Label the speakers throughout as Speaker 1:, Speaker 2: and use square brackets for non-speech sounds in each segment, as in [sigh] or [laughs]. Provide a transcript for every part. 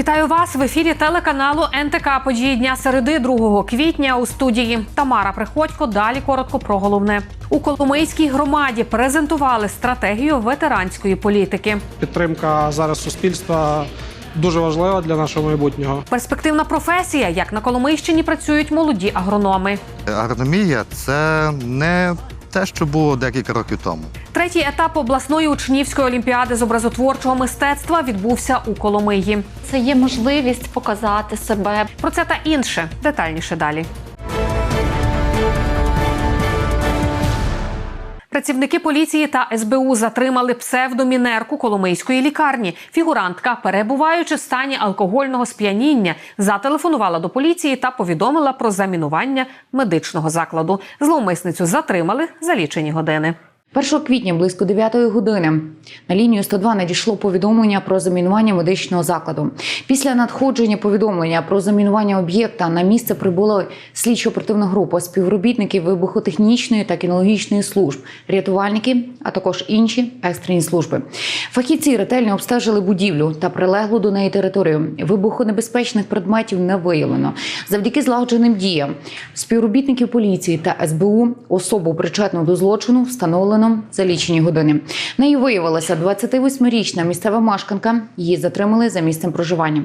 Speaker 1: Вітаю вас в ефірі телеканалу НТК Події дня середи 2 квітня у студії Тамара Приходько. Далі коротко про головне у Коломийській громаді презентували стратегію ветеранської політики.
Speaker 2: Підтримка зараз суспільства дуже важлива для нашого майбутнього.
Speaker 1: Перспективна професія, як на Коломийщині працюють молоді агрономи.
Speaker 3: Агрономія це не те, що було декілька років тому.
Speaker 1: Третій етап обласної учнівської олімпіади з образотворчого мистецтва відбувся у Коломиї.
Speaker 4: Це є можливість показати себе.
Speaker 1: Про це та інше детальніше далі. Працівники поліції та СБУ затримали псевдомінерку Коломийської лікарні. Фігурантка, перебуваючи в стані алкогольного сп'яніння, зателефонувала до поліції та повідомила про замінування медичного закладу. Зловмисницю затримали за лічені години.
Speaker 5: 1 квітня близько 9 години на лінію 102 надійшло повідомлення про замінування медичного закладу. Після надходження повідомлення про замінування об'єкта на місце прибула слідчо-оперативна група співробітників вибухотехнічної та кінологічної служб, рятувальники, а також інші екстрені служби. Фахівці ретельно обстежили будівлю та прилеглу до неї територію. Вибухонебезпечних предметів не виявлено. Завдяки злагодженим діям співробітників поліції та СБУ особу причетну до злочину встановлено за лічені години. Нею виявилася 28-річна місцева мешканка. Її затримали за місцем проживання.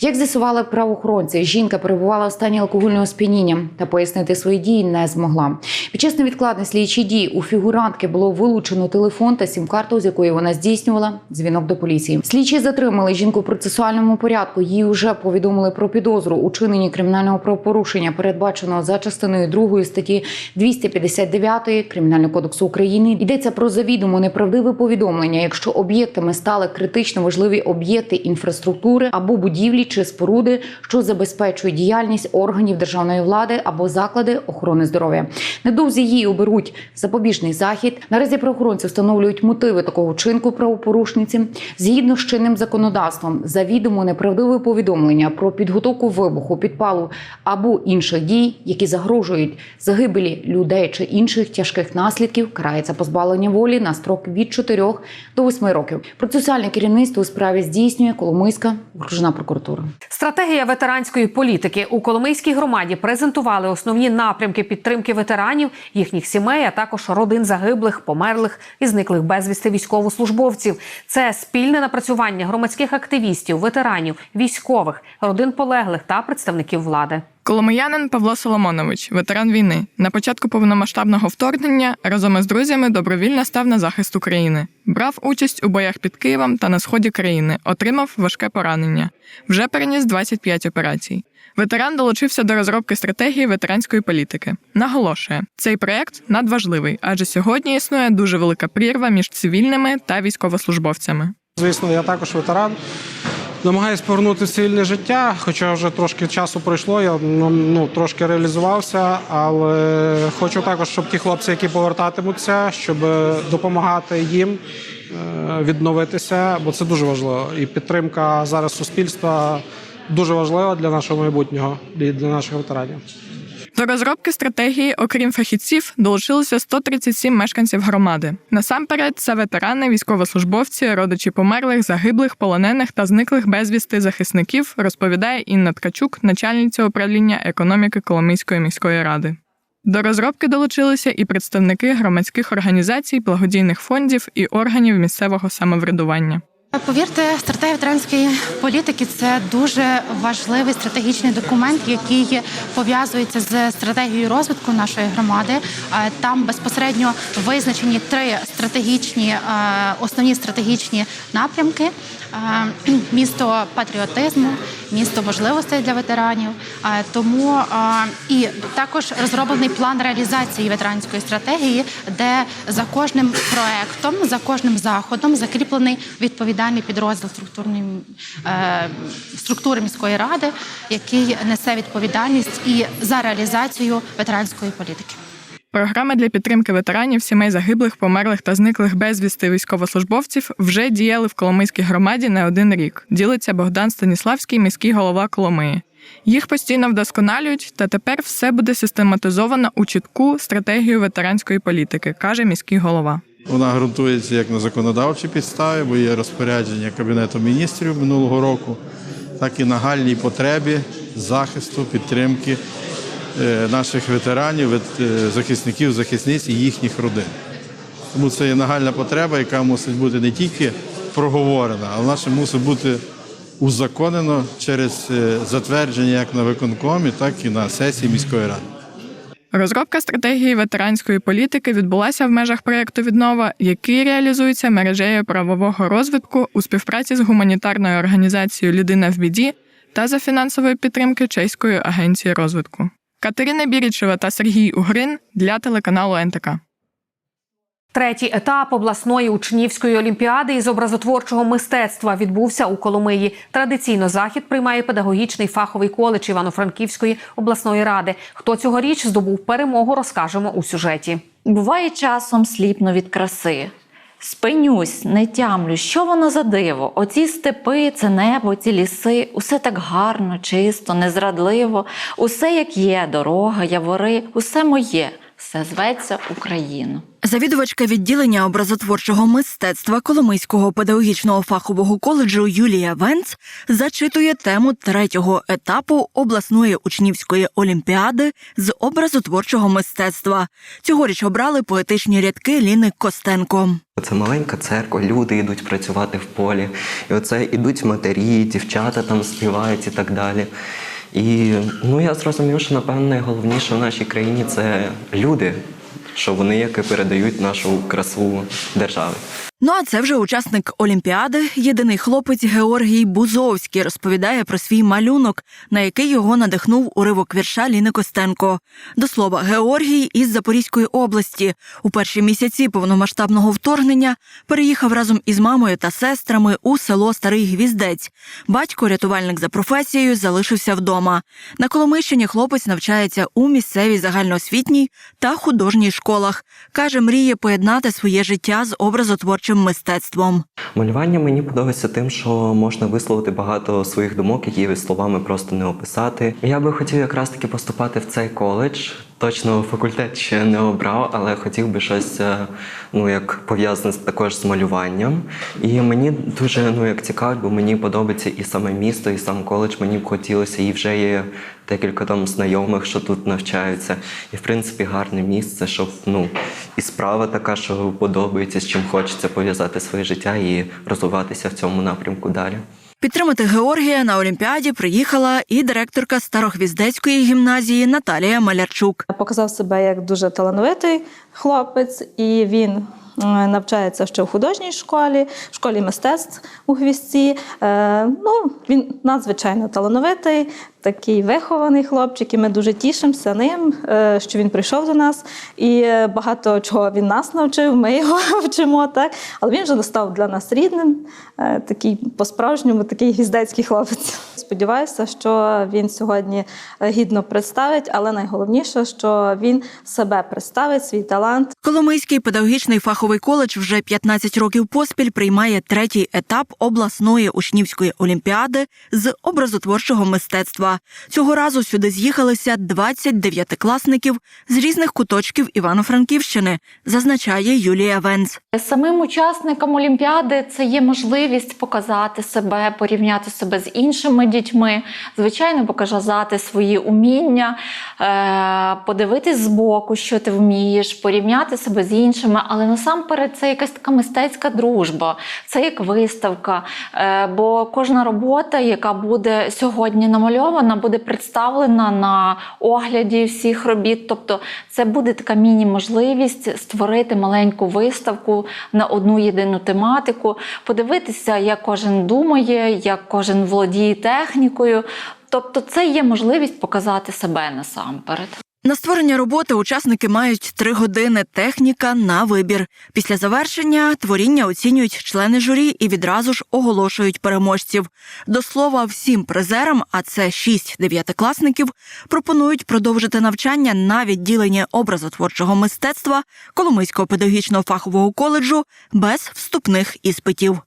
Speaker 5: Як з'ясували правоохоронці, жінка перебувала в стані алкогольного сп'яніння та пояснити свої дії не змогла. Під час невідкладних слідчих дій у фігурантки було вилучено телефон та сім-карту, з якої вона здійснювала дзвінок до поліції. Слідчі затримали жінку в процесуальному порядку. Їй вже повідомили про підозру у чиненні кримінального правопорушення, передбаченого за частиною 2 статті 259 Кримінального кодексу України. Йдеться про завідомо неправдиве повідомлення, якщо об'єктами стали критично важливі об'єкти інфраструктури або будівлі чи споруди, що забезпечують діяльність органів державної влади або заклади охорони здоров'я. Недовзі її оберуть запобіжний захід. Наразі правоохоронці встановлюють мотиви такого вчинку правопорушниці згідно з чинним законодавством. Завідомо неправдиве повідомлення про підготовку вибуху, підпалу або інших дій, які загрожують загибелі людей чи інших тяжких наслідків, карається позбавлення волі на строк від 4 до 8 років. Процесуальне керівництво у справі здійснює Коломийська окружна прокуратура.
Speaker 1: Стратегія ветеранської політики у Коломийській громаді презентували основні напрямки підтримки ветеранів, їхніх сімей, а також родин загиблих, померлих і зниклих безвісти військовослужбовців. Це спільне напрацювання громадських активістів, ветеранів, військових, родин полеглих та представників влади.
Speaker 6: Коломиянин Павло Соломонович, ветеран війни, на початку повномасштабного вторгнення разом із друзями добровільно став на захист України. Брав участь у боях під Києвом та на сході країни, отримав важке поранення. Вже переніс 25 операцій. Ветеран долучився до розробки стратегії ветеранської політики. Наголошує, цей проект надважливий, адже сьогодні існує дуже велика прірва між цивільними та військовослужбовцями.
Speaker 2: Звісно, я також ветеран. Намагаюсь повернути цивільне життя, хоча вже трошки часу пройшло, я ну, ну, трошки реалізувався, але хочу також, щоб ті хлопці, які повертатимуться, щоб допомагати їм е, відновитися, бо це дуже важливо. І підтримка зараз суспільства дуже важлива для нашого майбутнього і для наших ветеранів.
Speaker 6: До розробки стратегії, окрім фахівців, долучилося 137 мешканців громади. Насамперед, це ветерани, військовослужбовці, родичі померлих, загиблих, полонених та зниклих безвісти захисників, розповідає Інна Ткачук, начальниця управління економіки Коломийської міської ради. До розробки долучилися і представники громадських організацій, благодійних фондів і органів місцевого самоврядування.
Speaker 7: Повірте, стратегія ветеранської політики це дуже важливий стратегічний документ, який пов'язується з стратегією розвитку нашої громади. Е, Там безпосередньо визначені три стратегічні е, основні стратегічні напрямки: Е, [clears throat] місто патріотизму, місто можливостей для ветеранів. Тому і також розроблений план реалізації ветеранської стратегії, де за кожним проектом, за кожним заходом закріплений відповідальний підрозділ структурної е, структури міської ради, який несе відповідальність і за реалізацію ветеранської політики.
Speaker 6: Програми для підтримки ветеранів, сімей загиблих, померлих та зниклих безвісти військовослужбовців вже діяли в Коломийській громаді не один рік. Ділиться Богдан Станіславський, міський голова Коломиї. Їх постійно вдосконалюють, та тепер все буде систематизовано у чітку стратегію ветеранської політики, каже міський голова.
Speaker 8: Вона ґрунтується як на законодавчій підставі, бо є розпорядження Кабінету міністрів минулого року так і нагальній потребі захисту, підтримки е, наших ветеранів, е, захисників, захисниць і їхніх родин. Тому це є нагальна потреба, яка мусить бути не тільки проговорена, але вона ще мусить бути узаконено через е, затвердження як на виконкомі, так і на сесії міської ради.
Speaker 6: Розробка стратегії ветеранської політики відбулася в межах проєкту Віднова, який реалізується мережею правового розвитку у співпраці з гуманітарною організацією Людина в біді та за фінансової підтримки Чеської агенції розвитку. Катерина Бірічева та Сергій Угрин для телеканалу НТК.
Speaker 1: Третій етап обласної учнівської олімпіади із образотворчого мистецтва відбувся у Коломиї. Традиційно захід приймає педагогічний фаховий коледж Івано-Франківської обласної ради. Хто цьогоріч здобув перемогу, розкажемо у сюжеті.
Speaker 9: Буває часом сліпно від краси. Спинюсь, не тямлю, що воно за диво. Оці степи, це небо, ці ліси, усе так гарно, чисто, незрадливо, усе як є, дорога, явори, усе моє, все зветься Україна.
Speaker 10: Завідувачка відділення образотворчого мистецтва Коломийського педагогічного фахового коледжу Юлія Венц зачитує тему третього етапу обласної учнівської олімпіади з образотворчого мистецтва. Цьогоріч обрали поетичні рядки Ліни Костенко.
Speaker 11: Це маленька церква, люди йдуть працювати в полі. І оце ідуть матері, дівчата там співають і так далі. І ну я зрозумів, що напевно найголовніше в нашій країні це люди, що вони як і передають нашу красу держави.
Speaker 10: Ну а це вже учасник Олімпіади, єдиний хлопець Георгій Бузовський розповідає про свій малюнок, на який його надихнув уривок вірша Ліни Костенко. До слова, Георгій із Запорізької області у перші місяці повномасштабного вторгнення переїхав разом із мамою та сестрами у село Старий Гвіздець. Батько, рятувальник за професією, залишився вдома. На Коломийщині хлопець навчається у місцевій загальноосвітній та художній школах. каже, мріє поєднати своє життя з образотворчим мистецтвом.
Speaker 11: Малювання мені подобається тим, що можна висловити багато своїх думок, які словами просто не описати. Я би хотів якраз таки поступати в цей коледж. Точно факультет ще не обрав, але хотів би щось е, ну як пов'язане також з малюванням. І мені дуже ну як цікаво, бо мені подобається і саме місто, і сам коледж. Мені б хотілося, і вже є декілька там знайомих, що тут навчаються. І в принципі гарне місце, щоб ну і справа така, що подобається, з чим хочеться пов'язати своє життя і розвиватися в цьому напрямку далі.
Speaker 10: Підтримати Георгія на Олімпіаді приїхала і директорка Старохвіздецької гімназії Наталія Малярчук.
Speaker 12: Показав себе як дуже талановитий хлопець, і він навчається ще в художній школі, в школі мистецтв у Гвіздці. Е, Ну, він надзвичайно талановитий, такий вихований хлопчик, і ми дуже тішимося ним, е, що він прийшов до нас. І е, багато чого він нас навчив, ми його [laughs] вчимо. Так? Але він вже став для нас рідним, е, такий по-справжньому, такий гвіздецький хлопець. Сподіваюся, що він сьогодні е, гідно представить, але найголовніше, що він себе представить, свій талант.
Speaker 10: Коломийський педагогічний фаховий коледж вже 15 років поспіль приймає третій етап обласної учнівської олімпіади з образотворчого мистецтва. Цього разу сюди з'їхалися 20 дев'ятикласників з різних куточків Івано-Франківщини, зазначає Юлія Венц.
Speaker 9: Самим учасникам Олімпіади це є можливість показати себе, порівняти себе з іншими дітьми, звичайно, показати свої уміння, е, подивитись збоку, що ти вмієш, порівняти себе з іншими. Але насамперед це якась така мистецька дружба, це як виставка. Е, Бо кожна робота, яка буде сьогодні намальована, буде представлена на огляді всіх робіт. Тобто, це буде така міні-можливість створити маленьку виставку на одну єдину тематику, подивитися, як кожен думає, як кожен володіє технікою. Тобто, це є можливість показати себе насамперед.
Speaker 10: На створення роботи учасники мають три години техніка на вибір. Після завершення творіння оцінюють члени журі і відразу ж оголошують переможців. До слова, всім призерам, а це шість дев'ятикласників, пропонують продовжити навчання на відділенні образотворчого мистецтва Коломийського педагогічного фахового коледжу без вступних іспитів.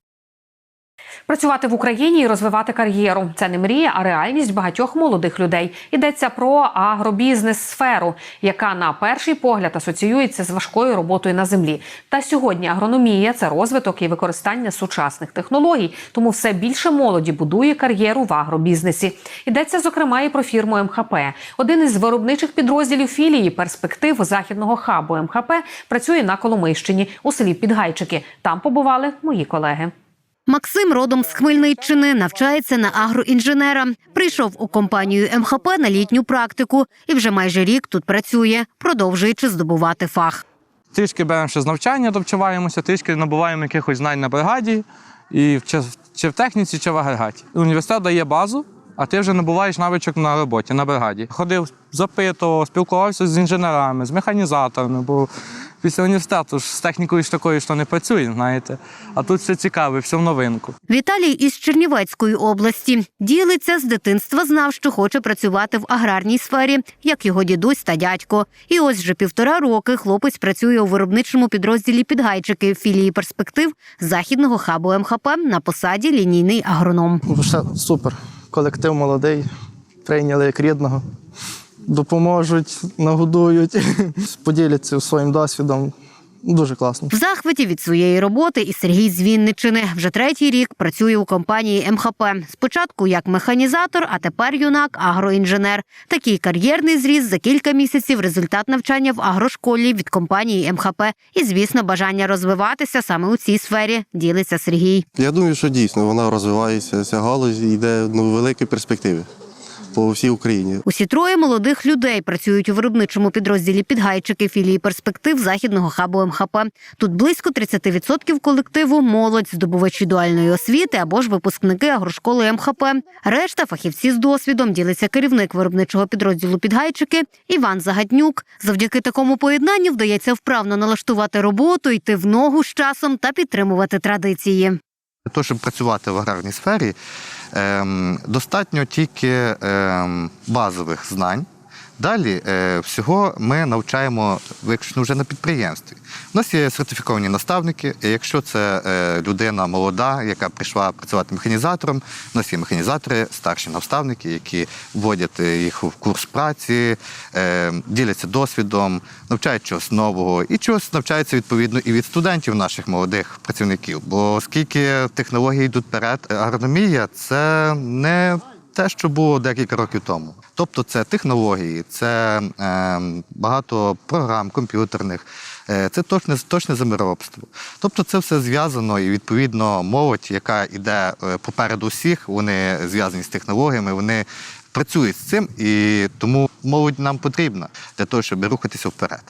Speaker 1: Працювати в Україні і розвивати кар'єру це не мрія, а реальність багатьох молодих людей. Йдеться про агробізнес-сферу, яка на перший погляд асоціюється з важкою роботою на землі. Та сьогодні агрономія це розвиток і використання сучасних технологій. Тому все більше молоді будує кар'єру в агробізнесі. Йдеться зокрема і про фірму МХП. Один із виробничих підрозділів філії перспектив західного хабу МХП працює на Коломийщині у селі Підгайчики. Там побували мої колеги.
Speaker 13: Максим родом з Хмельниччини навчається на агроінженера. Прийшов у компанію МХП на літню практику і вже майже рік тут працює, продовжуючи здобувати фах.
Speaker 14: Трішки беремо ще з навчання, довчуваємося, трішки набуваємо якихось знань на бригаді, і чи, в техніці, чи в агрегаті. Університет дає базу, а ти вже набуваєш навичок на роботі, на бригаді. Ходив, запитував, спілкувався з інженерами, з механізаторами, бо після університету ж з технікою ж такою, що не працює, знаєте. А тут все цікаве, все в новинку.
Speaker 13: Віталій із Чернівецької області ділиться з дитинства, знав, що хоче працювати в аграрній сфері, як його дідусь та дядько. І ось вже півтора роки хлопець працює у виробничому підрозділі підгайчики філії перспектив західного хабу МХП на посаді лінійний агроном.
Speaker 15: Все супер. Колектив молодий, прийняли як рідного. Допоможуть, нагодують, [laughs] поділяться своїм досвідом. Дуже класно.
Speaker 13: В захваті від своєї роботи і Сергій з Вінниччини вже третій рік працює у компанії МХП. Спочатку як механізатор, а тепер юнак агроінженер. Такий кар'єрний зріст за кілька місяців. Результат навчання в агрошколі від компанії МХП. І, звісно, бажання розвиватися саме у цій сфері. Ділиться Сергій.
Speaker 16: Я думаю, що дійсно вона розвивається, ця галузь йде ну, великі перспективи по всій Україні.
Speaker 13: Усі троє молодих людей працюють у виробничому підрозділі підгайчики філії перспектив західного хабу МХП. Тут близько 30% колективу молодь, здобувачі дуальної освіти або ж випускники агрошколи МХП. Решта фахівці з досвідом ділиться керівник виробничого підрозділу підгайчики Іван Загаднюк. Завдяки такому поєднанню вдається вправно налаштувати роботу, йти в ногу з часом та підтримувати традиції.
Speaker 3: Для того, щоб працювати в аграрній сфері, достатньо тільки ем, базових знань. Далі е, всього ми навчаємо виключно вже на підприємстві. У нас є сертифіковані наставники. і Якщо це е, людина молода, яка прийшла працювати механізатором, у нас є механізатори, старші наставники, які вводять е, їх в курс праці, діляться досвідом, навчають чогось нового і чогось навчаються відповідно і від студентів наших молодих працівників. Бо оскільки технології йдуть вперед, агрономія це не те, що було декілька років тому. Тобто це технології, це е, багато програм комп'ютерних, е, це точне, точне землеробство. Тобто це все зв'язано і відповідно молодь, яка йде е, попереду всіх, вони зв'язані з технологіями, вони працюють з цим, і тому молодь нам потрібна для того, щоб рухатися вперед.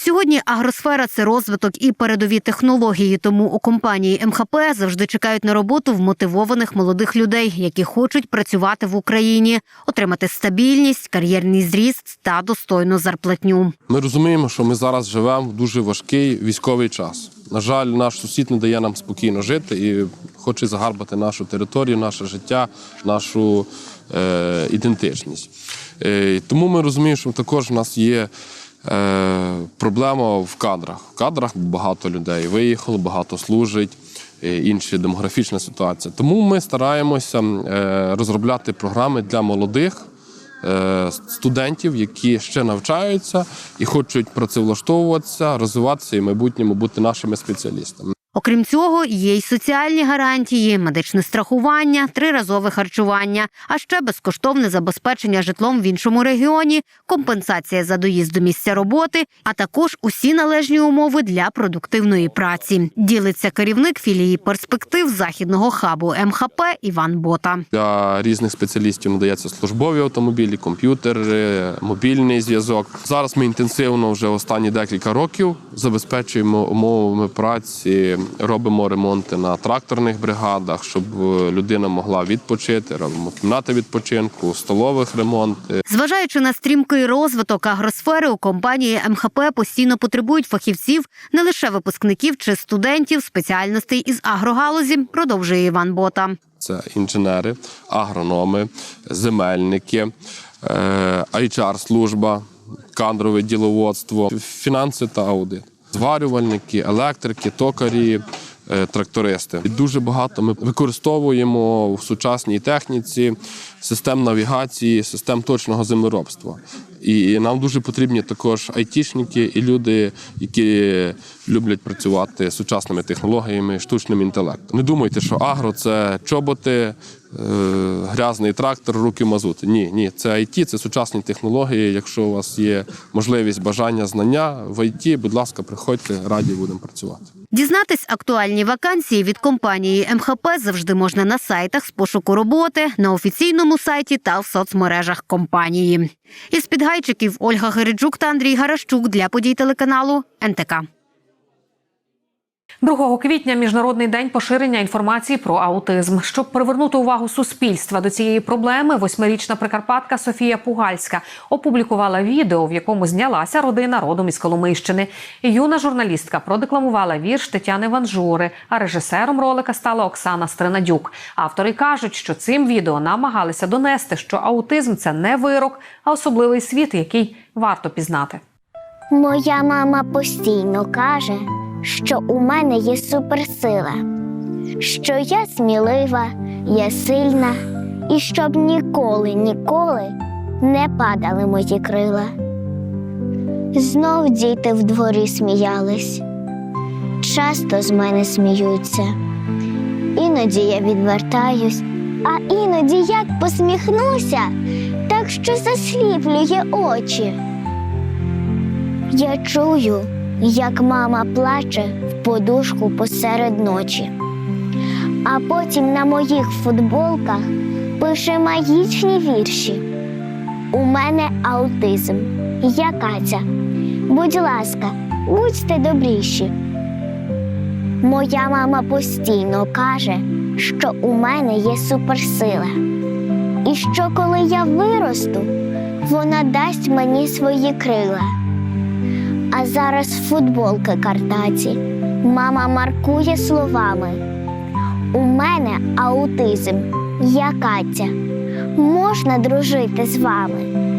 Speaker 13: Сьогодні агросфера це розвиток і передові технології. Тому у компанії МХП завжди чекають на роботу вмотивованих молодих людей, які хочуть працювати в Україні, отримати стабільність, кар'єрний зріст та достойну зарплатню.
Speaker 17: Ми розуміємо, що ми зараз живемо в дуже важкий військовий час. На жаль, наш сусід не дає нам спокійно жити і хоче загарбати нашу територію, наше життя, нашу е, ідентичність. Е, тому ми розуміємо, що також в нас є. Е, проблема в кадрах. В кадрах багато людей виїхало, багато служить, е, інша демографічна ситуація. Тому ми стараємося е, розробляти програми для молодих студентів, які ще навчаються і хочуть працевлаштовуватися, розвиватися і в майбутньому бути нашими спеціалістами.
Speaker 13: Окрім цього, є й соціальні гарантії, медичне страхування, триразове харчування, а ще безкоштовне забезпечення житлом в іншому регіоні, компенсація за доїзд до місця роботи, а також усі належні умови для продуктивної праці. Ділиться керівник філії перспектив західного хабу МХП Іван Бота.
Speaker 17: Для різних спеціалістів надається службові автомобілі, комп'ютери, мобільний зв'язок. Зараз ми інтенсивно вже останні декілька років забезпечуємо умовами праці, робимо ремонти на тракторних бригадах, щоб е, людина могла відпочити. Робимо кімнати відпочинку, столових ремонти.
Speaker 13: Зважаючи на стрімкий розвиток агросфери, у компанії МХП постійно потребують фахівців не лише випускників чи студентів спеціальностей із агрогалузі, продовжує Іван Бота.
Speaker 17: Це інженери, агрономи, земельники, е, HR-служба, кадрове діловодство, фінанси та аудит, зварювальники, електрики, токарі, е, трактористи. Дуже багато ми використовуємо в сучасній техніці систем навігації, систем точного землеробства. І нам дуже потрібні також айтішники і люди, які люблять працювати з сучасними технологіями, штучним інтелектом. Не думайте, що агро це чоботи, е, грязний трактор, руки мазути. Ні, ні, це IT, це сучасні технології. Якщо у вас є можливість, бажання, знання в IT, будь ласка, приходьте, раді будемо працювати.
Speaker 13: Дізнатись актуальні вакансії від компанії МХП завжди можна на сайтах з пошуку роботи, на офіційному сайті та в соцмережах компанії. Із підгайчиків Ольга Гериджук та Андрій Гаращук для подій телеканалу НТК.
Speaker 1: 2 квітня міжнародний день поширення інформації про аутизм. Щоб привернути увагу суспільства до цієї проблеми, восьмирічна прикарпатка Софія Пугальська опублікувала відео, в якому знялася родина родом із Коломийщини. Юна журналістка продекламувала вірш Тетяни Ванжури, а режисером ролика стала Оксана Стринадюк. Автори кажуть, що цим відео намагалися донести, що аутизм це не вирок, а особливий світ, який варто пізнати.
Speaker 18: Моя мама постійно каже, що у мене є суперсила, що я смілива, я сильна, і щоб ніколи, ніколи не падали мої крила. Знов діти в дворі сміялись, часто з мене сміються. Іноді я відвертаюсь, а іноді як посміхнуся, так що засліплює очі. Я чую, як мама плаче в подушку посеред ночі, а потім на моїх футболках пише магічні вірші. У мене аутизм. Я Катя. Будь ласка, будьте добріші. Моя мама постійно каже, що у мене є суперсила. І що коли я виросту, вона дасть мені свої крила. А зараз футболки картаці. Мама маркує словами. У мене аутизм. Я Катя. Можна дружити з вами.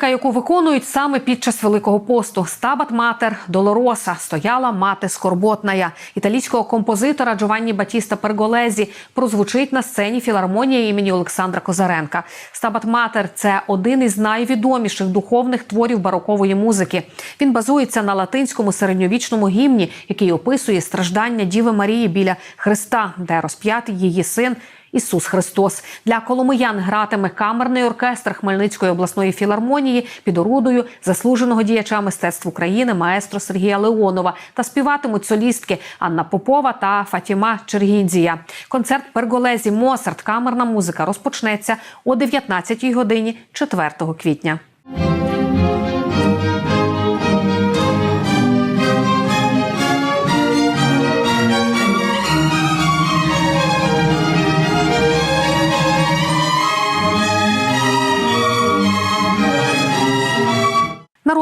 Speaker 1: Музика, яку виконують саме під час Великого посту Стабат Матер Долороса стояла мати скорботная італійського композитора Джованні Батіста Перголезі прозвучить на сцені філармонії імені Олександра Козаренка. Стабат Матер це один із найвідоміших духовних творів барокової музики. Він базується на латинському середньовічному гімні, який описує страждання Діви Марії біля Христа, де розп'ятий її син. Ісус Христос для коломиян гратиме камерний оркестр Хмельницької обласної філармонії під орудою заслуженого діяча мистецтв України маестро Сергія Леонова та співатимуть солістки Анна Попова та Фатіма Чергідзія. Концерт Перголезі Моцарт камерна музика розпочнеться о 19-й годині 4 квітня.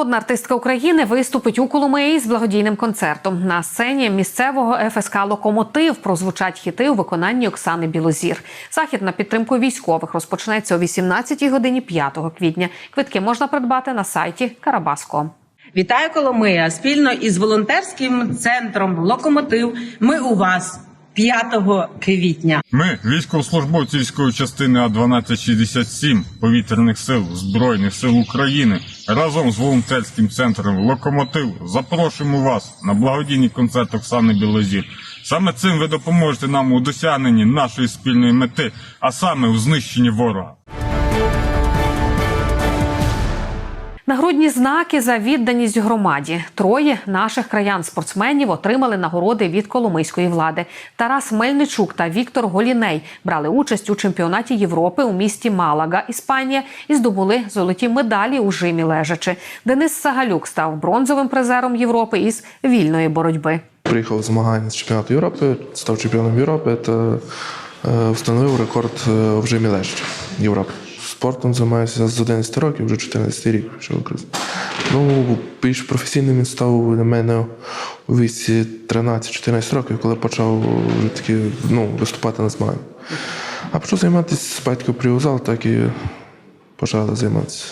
Speaker 1: Народна артистка України виступить у Коломиї з благодійним концертом. На сцені місцевого ФСК Локомотив прозвучать хіти у виконанні Оксани Білозір. Захід на підтримку військових розпочнеться о 18-й годині 5 квітня. Квитки можна придбати на сайті Карабаско.
Speaker 19: Вітаю Коломия! Спільно із волонтерським центром Локомотив. Ми у вас 5 квітня.
Speaker 20: Ми, військовослужбовці військової частини А 1267 повітряних сил Збройних сил України, разом з волонтерським центром Локомотив запрошуємо вас на благодійний концерт Оксани Білозір. Саме цим ви допоможете нам у досягненні нашої спільної мети, а саме у знищенні ворога.
Speaker 1: Нагрудні знаки за відданість громаді. Троє наших краян-спортсменів отримали нагороди від коломийської влади. Тарас Мельничук та Віктор Голіней брали участь у чемпіонаті Європи у місті Малага, Іспанія, і здобули золоті медалі у жимі лежачи. Денис Сагалюк став бронзовим призером Європи із вільної боротьби.
Speaker 21: Приїхав з змагань з чемпіонату Європи, став чемпіоном Європи та е, встановив рекорд е, в жимі лежачі Європи. Спортом займаюся з 11 років, вже 14 рік пішов. Ну, більш професійним він став для мене у віці 13-14 років, коли почав вже таки ну, виступати на змаганнях. А почав займатися з батьком прив'язав, так і почав займатися.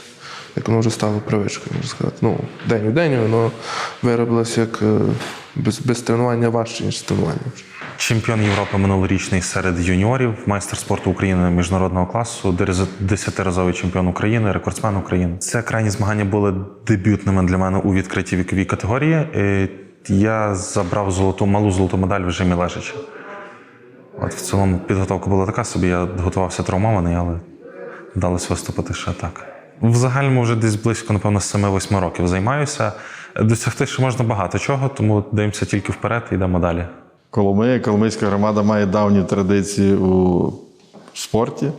Speaker 21: Як воно вже стало привичкою, можна сказати. Ну, день у день воно виробилося як е, без, без тренування важче, ніж з тренуванням.
Speaker 22: Чемпіон Європи минулорічний серед юніорів, майстер спорту України міжнародного класу, десятиразовий чемпіон України, рекордсмен України. Це крайні змагання були дебютними для мене у відкритій віковій категорії. Е, Я забрав золоту малу золоту медаль в жимі лежачі. От в цілому підготовка була така собі. Я готувався травмований, але вдалося виступити ще так. В загальному вже десь близько, напевно, 7-8 років займаюся. Досягти ще можна багато чого, тому дивимося тільки вперед і йдемо далі.
Speaker 8: Коломия, Коломийська громада має давні традиції у спорті.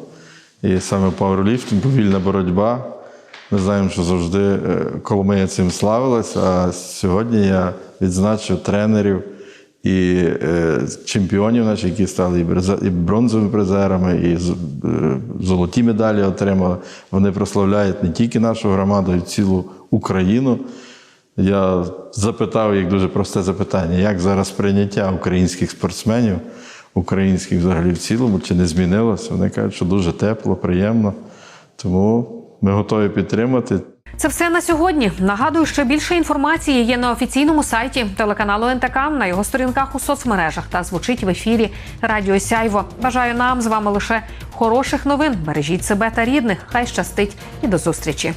Speaker 8: І саме пауерліфтинг, повільна боротьба. Ми знаємо, що завжди е, Коломия цим славилась. А сьогодні я відзначу тренерів і е, чемпіонів наших, які стали і бронзовими призерами, і е, золоті медалі отримали. Вони прославляють не тільки нашу громаду, а й цілу Україну. Я запитав їх дуже просте запитання: як зараз прийняття українських спортсменів, українських взагалі в цілому, чи не змінилося? Вони кажуть, що дуже тепло, приємно. Тому ми готові підтримати.
Speaker 1: Це все на сьогодні. Нагадую, що більше інформації є на офіційному сайті телеканалу НТК, на його сторінках у соцмережах та звучить в ефірі Радіо Сяйво. Бажаю нам з вами лише хороших новин. Бережіть себе та рідних. Хай щастить і до зустрічі.